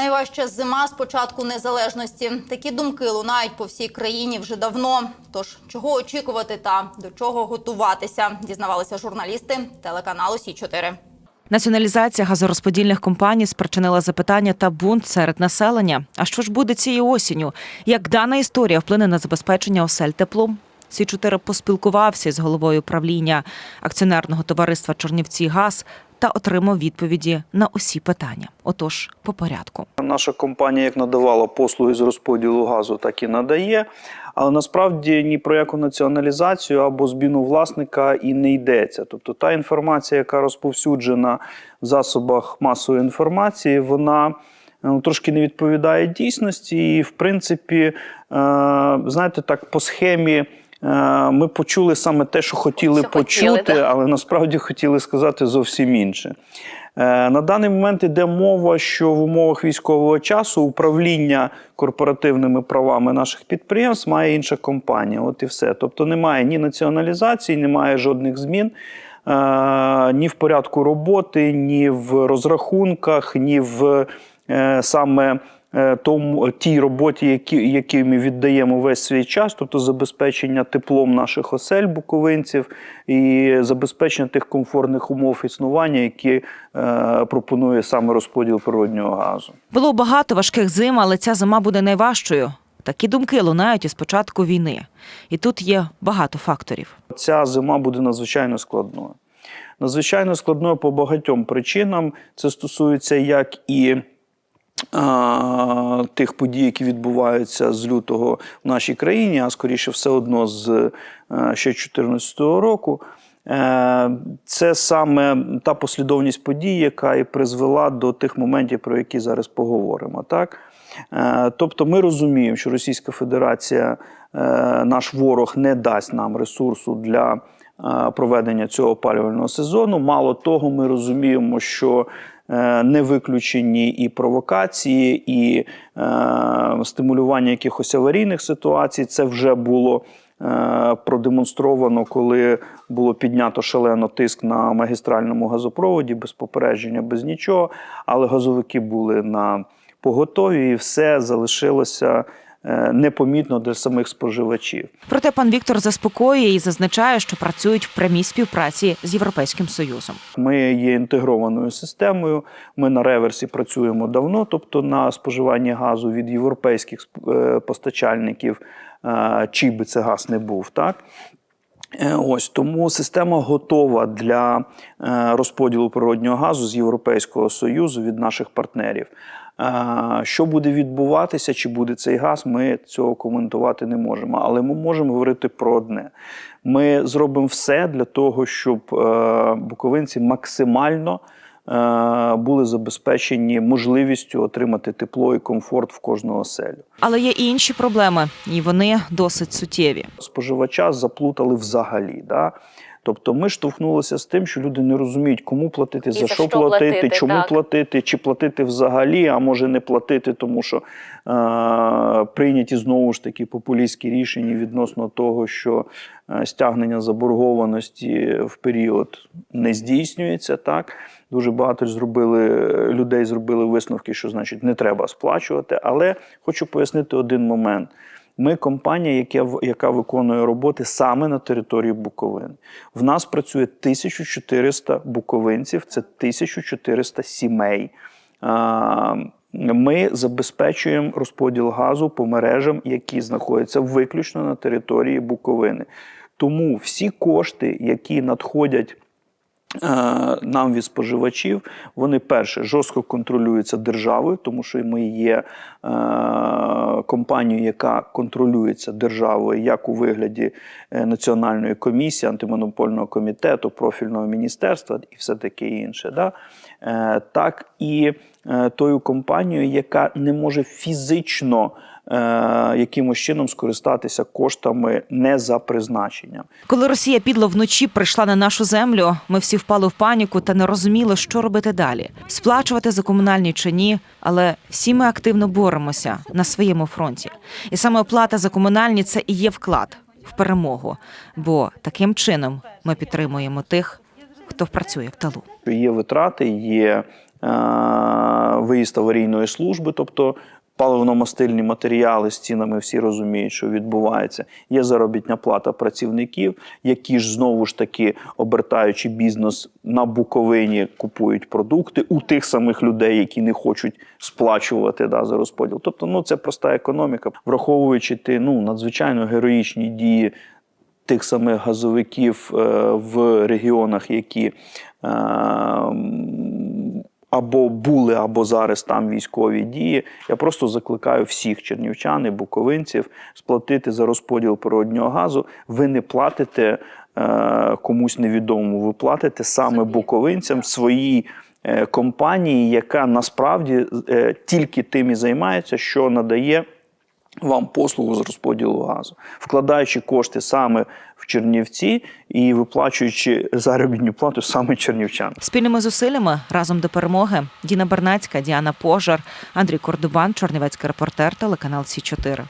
Найважча зима з початку незалежності. Такі думки лунають по всій країні вже давно. Тож чого очікувати та до чого готуватися, дізнавалися журналісти телеканалу Сі 4 Націоналізація газорозподільних компаній спричинила запитання та бунт серед населення. А що ж буде цією осінню? Як дана історія вплине на забезпечення осель теплом? Сі 4 поспілкувався з головою правління акціонерного товариства Чорнівці Газ та отримав відповіді на усі питання. Отож, по порядку. Наша компанія як надавала послуги з розподілу газу, так і надає. Але насправді ні про яку націоналізацію або зміну власника і не йдеться. Тобто та інформація, яка розповсюджена в засобах масової інформації, вона ну, трошки не відповідає дійсності. І, в принципі, е, знаєте, так по схемі. Е, Ми почули саме те, що хотіли Що хотіли, почути, так. але насправді хотіли сказати зовсім інше. Е, На даний момент йде мова, що в умовах військового часу управління корпоративними правами наших підприємств має інша компанія. От і все. Тобто немає ні націоналізації, немає жодних змін. е, Ні в порядку роботи, ні в розрахунках, ні в саме тому тій роботі, які, які ми віддаємо весь свій час, тобто забезпечення теплом наших осель буковинців і забезпечення тих комфортних умов існування, які е, пропонує саме розподіл природнього газу. Було багато важких зим, але ця зима буде найважчою. Такі думки лунають із початку війни. І тут є багато факторів. Ця зима буде надзвичайно складною. Надзвичайно складною по багатьом причинам. Це стосується як і тих подій, які відбуваються з лютого в нашій країні, а скоріше все одно з е, ще 2014 року. Е, Це саме та послідовність подій, яка і призвела до тих моментів, про які зараз поговоримо. Так? Е, Тобто ми розуміємо, що Російська Федерація, наш ворог, не дасть нам ресурсу для проведення цього опалювального сезону. Мало того, ми розуміємо, що не виключені і провокації, і е, стимулювання якихось аварійних ситуацій. Це вже було е, продемонстровано, коли було піднято шалено тиск на магістральному газопроводі, без попередження, без нічого. Але газовики були на поготові, і все залишилося е, непомітно для самих споживачів. Проте пан Віктор заспокоює і зазначає, що працюють в прямій співпраці з Європейським Союзом. Ми є інтегрованою системою. Ми на реверсі працюємо давно, тобто на споживанні газу від європейських е, постачальників, е, чий би це газ не був, так. Е, Ось тому система готова для е, розподілу природнього газу з Європейського союзу від наших партнерів. Що буде відбуватися, чи буде цей газ, ми цього коментувати не можемо. Але ми можемо говорити про одне: ми зробимо все для того, щоб е, буковинці максимально е, були забезпечені можливістю отримати тепло і комфорт в кожну оселю. Але є і інші проблеми, і вони досить суттєві. споживача заплутали взагалі. Да? Тобто ми штовхнулися з тим, що люди не розуміють, кому платити, за за що що платити, платити, чому так. платити, чи платити взагалі, а може не платити, тому що е, прийняті знову ж таки популістські рішення відносно того, що е, стягнення заборгованості в період не здійснюється. Так дуже багато зробили людей, зробили висновки, що значить не треба сплачувати. Але хочу пояснити один момент. Ми компанія, яка, яка виконує роботи саме на території Буковини. В нас працює 1400 буковинців, це 1400 сімей. Ми забезпечуємо розподіл газу по мережам, які знаходяться виключно на території Буковини. Тому всі кошти, які надходять нам від споживачів, вони перше жорстко контролюються державою, тому що ми є е, компанією, яка контролюється державою, як у вигляді е, національної комісії, антимонопольного комітету, профільного міністерства і все таке інше. Да? Е, так і е, тою компанією, яка не може фізично е, якимось чином скористатися коштами не за призначенням. Коли Росія підло вночі прийшла на нашу землю, ми всі впали в паніку та не розуміли, що робити далі: сплачувати за комунальні чи ні. Але всі ми активно боремося на своєму фронті. І саме оплата за комунальні це і є вклад в перемогу. Бо таким чином ми підтримуємо тих, хто працює в талу. Є витрати, є виїзд аварійної служби, тобто паливно-мастильні матеріали з цінами всі розуміють, що відбувається. Є заробітня плата працівників, які ж знову ж таки, обертаючи бізнес на Буковині, купують продукти у тих самих людей, які не хочуть сплачувати да, за розподіл. Тобто, ну це проста економіка, враховуючи ті ну надзвичайно героїчні дії тих самих газовиків е, в регіонах, які е, або були, або зараз там військові дії. Я просто закликаю всіх чернівчан і буковинців сплатити за розподіл природнього газу. Ви не платите е, комусь невідомому, ви платите саме буковинцям своїй. е, Компанії, яка насправді е, тільки тим і займається, що надає вам послугу з розподілу газу, вкладаючи кошти саме в Чернівці і виплачуючи заробітну плату саме чернівчан. Спільними зусиллями разом до перемоги. Діна Бернацька, Діана Пожар, Андрій Кордубан, Чорнівецький репортер, телеканал Сі 4